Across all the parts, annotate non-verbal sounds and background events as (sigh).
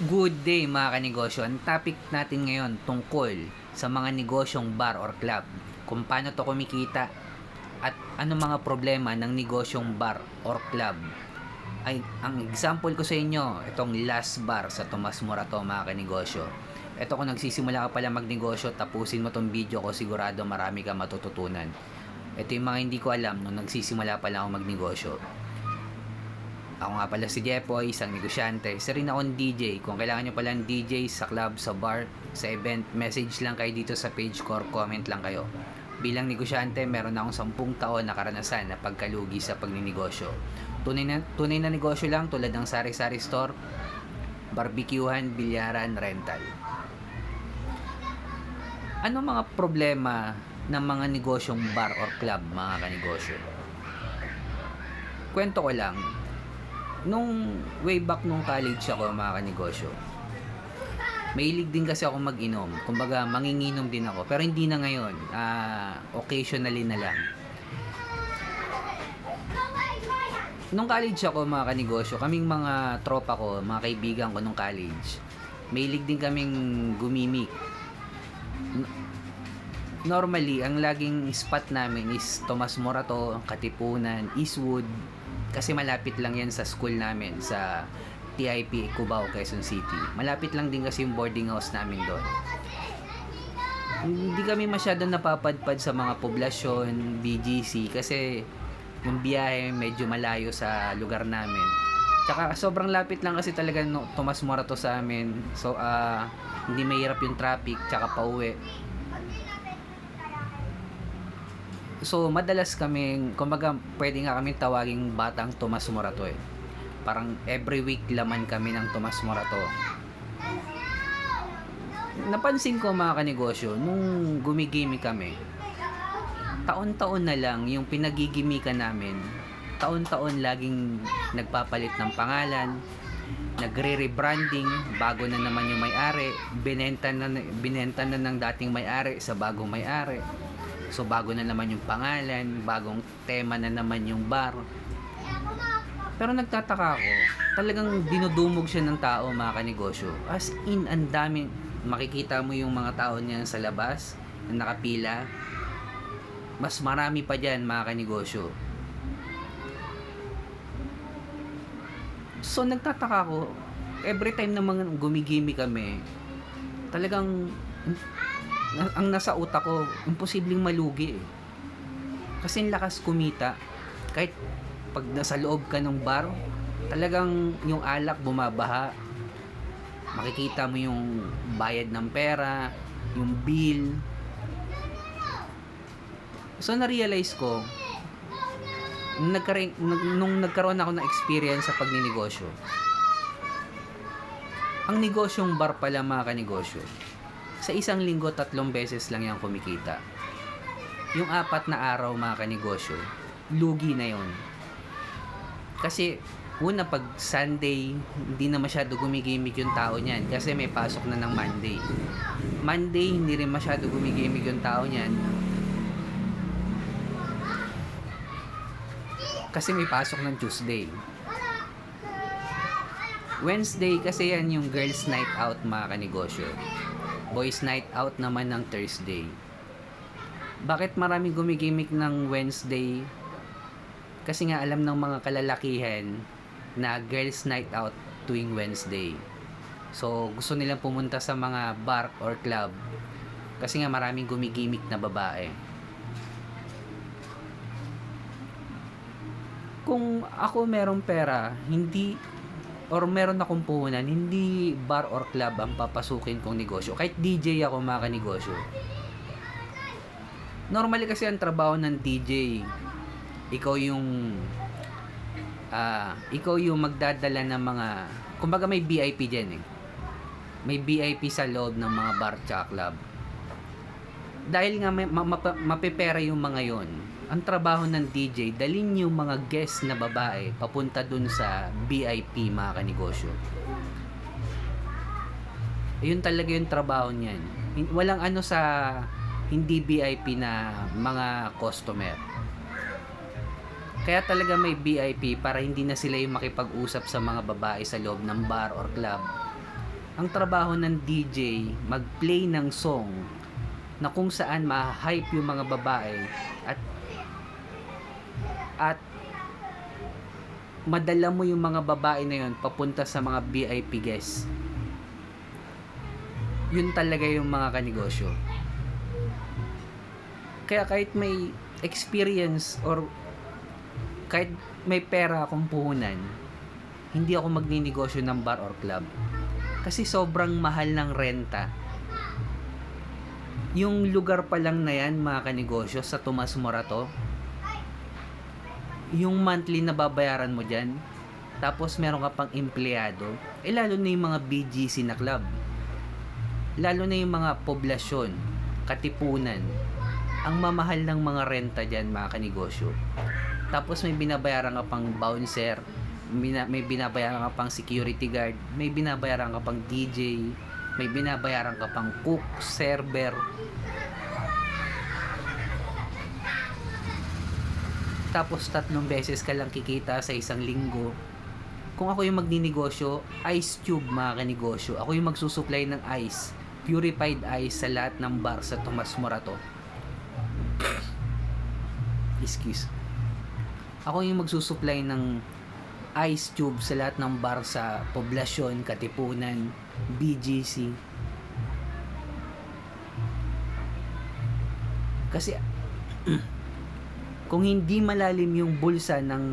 Good day mga kanegosyo. Ang topic natin ngayon tungkol sa mga negosyong bar or club. Kung paano to kumikita at ano mga problema ng negosyong bar or club. Ay, ang example ko sa inyo, itong last bar sa Tomas Morato mga kanegosyo. Ito kung nagsisimula ka pala magnegosyo, tapusin mo tong video ko, sigurado marami ka matututunan. Ito yung mga hindi ko alam nung nagsisimula pala ako magnegosyo. Ako nga pala si Jepoy, isang negosyante. Isa rin akong DJ. Kung kailangan nyo pala ng DJ sa club, sa bar, sa event, message lang kayo dito sa page ko or comment lang kayo. Bilang negosyante, meron akong 10 taon na karanasan na pagkalugi sa pagninegosyo. Tunay na, tunay na negosyo lang tulad ng sari-sari store, barbecuehan, bilyaran, rental. Ano mga problema ng mga negosyong bar or club, mga kanegosyo? Kwento ko lang, nung way back nung college ako mga kanegosyo, mahilig din kasi ako mag-inom. Kumbaga, manginginom din ako. Pero hindi na ngayon. ah occasionally na lang. Nung college ako mga kanegosyo, kaming mga tropa ko, mga kaibigan ko nung college, mahilig din kaming gumimik. Normally, ang laging spot namin is Tomas Morato, Katipunan, Eastwood, kasi malapit lang yan sa school namin sa TIP Cubao, Quezon City. Malapit lang din kasi yung boarding house namin doon. Hindi kami masyado napapadpad sa mga poblasyon, BGC, kasi yung biyahe medyo malayo sa lugar namin. Tsaka sobrang lapit lang kasi talaga no, Tomas Morato sa amin. So, ah hindi mahirap yung traffic, tsaka pauwi. So, madalas kaming, kumbaga, pwede nga kami tawaging batang Tomas Morato eh. Parang every week laman kami ng Tomas Morato. Napansin ko mga kanegosyo, nung gumigimi kami, taon-taon na lang yung pinagigimikan namin, taon-taon laging nagpapalit ng pangalan, nagre-rebranding, bago na naman yung may-ari, binenta na, binenta na ng dating may-ari sa bagong may-ari. So bago na naman yung pangalan, bagong tema na naman yung bar. Pero nagtataka ako, talagang dinudumog siya ng tao mga kanegosyo. As in, ang dami, makikita mo yung mga tao niyan sa labas, na nakapila. Mas marami pa dyan mga kanegosyo. So nagtataka ako, every time na mga gumigimi kami, talagang na- ang nasa utak ko, imposibleng malugi eh. Kasi lakas kumita. Kahit pag nasa loob ka ng bar, talagang yung alak bumabaha. Makikita mo yung bayad ng pera, yung bill. So na-realize ko, nung nagkaroon ako ng experience sa pagninegosyo, ang negosyong bar pala mga kanegosyo, sa isang linggo tatlong beses lang yan kumikita. Yung apat na araw mga kanegosyo, lugi na yon. Kasi una pag Sunday, hindi na masyado gumigimik yung tao niyan kasi may pasok na ng Monday. Monday, hindi rin masyado gumigimik yung tao niyan kasi may pasok ng Tuesday. Wednesday kasi yan yung girls night out mga kanegosyo. Boys night out naman ng Thursday. Bakit maraming gumigimik ng Wednesday? Kasi nga alam ng mga kalalakihan na girls night out tuwing Wednesday. So gusto nilang pumunta sa mga bar or club kasi nga maraming gumigimik na babae. Kung ako merong pera, hindi or meron akong puhunan, hindi bar or club ang papasukin kong negosyo. Kahit DJ ako mga kanegosyo. Normally kasi ang trabaho ng DJ, ikaw yung ah ikaw yung magdadala ng mga kumbaga may VIP diyan eh. May VIP sa loob ng mga bar tsaka club. Dahil nga may, ma, mapa- mapepera yung mga yon, ang trabaho ng DJ, dalin yung mga guest na babae papunta dun sa VIP mga kanegosyo. Yun talaga yung trabaho niyan. Walang ano sa hindi VIP na mga customer. Kaya talaga may VIP para hindi na sila yung makipag-usap sa mga babae sa loob ng bar or club. ang trabaho ng DJ, mag-play ng song na kung saan ma-hype yung mga babae at at madala mo yung mga babae na yun papunta sa mga VIP guests. Yun talaga yung mga kanegosyo. Kaya kahit may experience or kahit may pera akong puhunan, hindi ako magninegosyo ng bar or club. Kasi sobrang mahal ng renta. Yung lugar pa lang na yan, mga kanegosyo, sa Tomas Morato, yung monthly na babayaran mo dyan, tapos meron ka pang empleyado, eh lalo na yung mga BGC na club. Lalo na yung mga poblasyon, katipunan, ang mamahal ng mga renta dyan, mga kanegosyo. Tapos may binabayaran ka pang bouncer, may binabayaran ka pang security guard, may binabayaran ka pang DJ, may binabayaran ka pang cook, server. Tapos tatlong beses ka lang kikita sa isang linggo. Kung ako yung magninegosyo, ice tube mga kanegosyo. Ako yung magsusupply ng ice, purified ice sa lahat ng bar sa Tomas Morato. Excuse. Ako yung magsusupply ng ice tube sa lahat ng bar sa poblasyon, katipunan, BGC. Kasi (clears throat) kung hindi malalim yung bulsa ng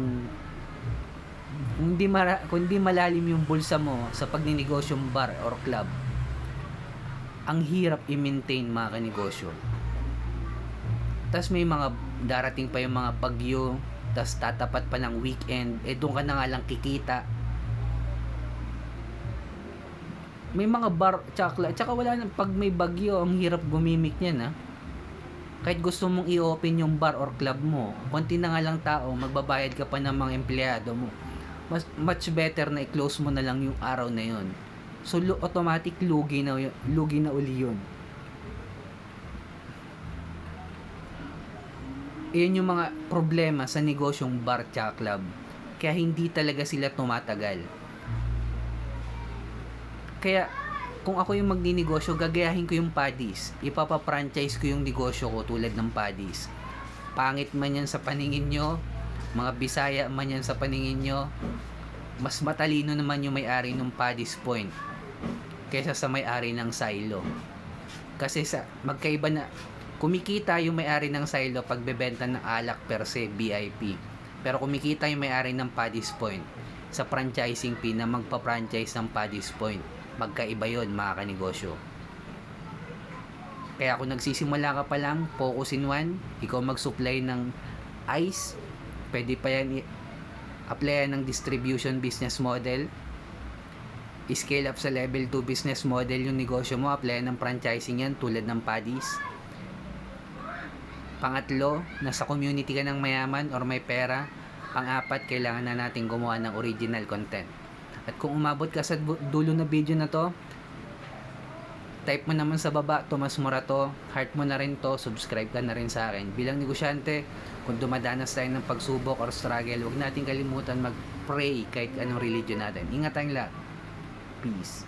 hindi, mara, kung hindi malalim yung bulsa mo sa pagninegosyo bar or club, ang hirap i-maintain mga kanegosyo. Tapos may mga darating pa yung mga bagyo, tapos tatapat pa ng weekend, eh doon ka na nga lang kikita. May mga bar, tsaka, tsaka wala na, pag may bagyo, ang hirap gumimik niyan ha. Kahit gusto mong i-open yung bar or club mo, konti na nga lang tao, magbabayad ka pa ng mga empleyado mo. Mas, much better na i-close mo na lang yung araw na yon. So, lu- automatic lugi na, lugi na uli yun. Iyan yung mga problema sa negosyong bar tsaka club. Kaya hindi talaga sila tumatagal. Kaya, kung ako yung magninegosyo, gagayahin ko yung paddies. Ipapa-franchise ko yung negosyo ko tulad ng paddies. Pangit man yan sa paningin nyo, mga Bisaya man yan sa paningin nyo, mas matalino naman yung may-ari ng paddies point kaysa sa may-ari ng silo. Kasi sa magkaiba na kumikita yung may-ari ng silo pagbebenta ng alak per se VIP. Pero kumikita yung may-ari ng Paddy's Point sa franchising fee na magpa-franchise ng Paddy's Point. Magkaiba yon mga kanegosyo. Kaya kung nagsisimula ka pa lang, focus in one, ikaw mag-supply ng ice, pwede pa yan applyan ng distribution business model, scale up sa level 2 business model yung negosyo mo, applyan ng franchising yan tulad ng Paddy's. Pangatlo, nasa community ka ng mayaman or may pera. Pang-apat, kailangan na natin gumawa ng original content. At kung umabot ka sa dulo na video na to, type mo naman sa baba, Tomas Morato, heart mo na rin to, subscribe ka na rin sa akin. Bilang negosyante, kung dumadanas tayo ng pagsubok or struggle, huwag natin kalimutan mag-pray kahit anong religion natin. Ingat tayong lahat. Peace.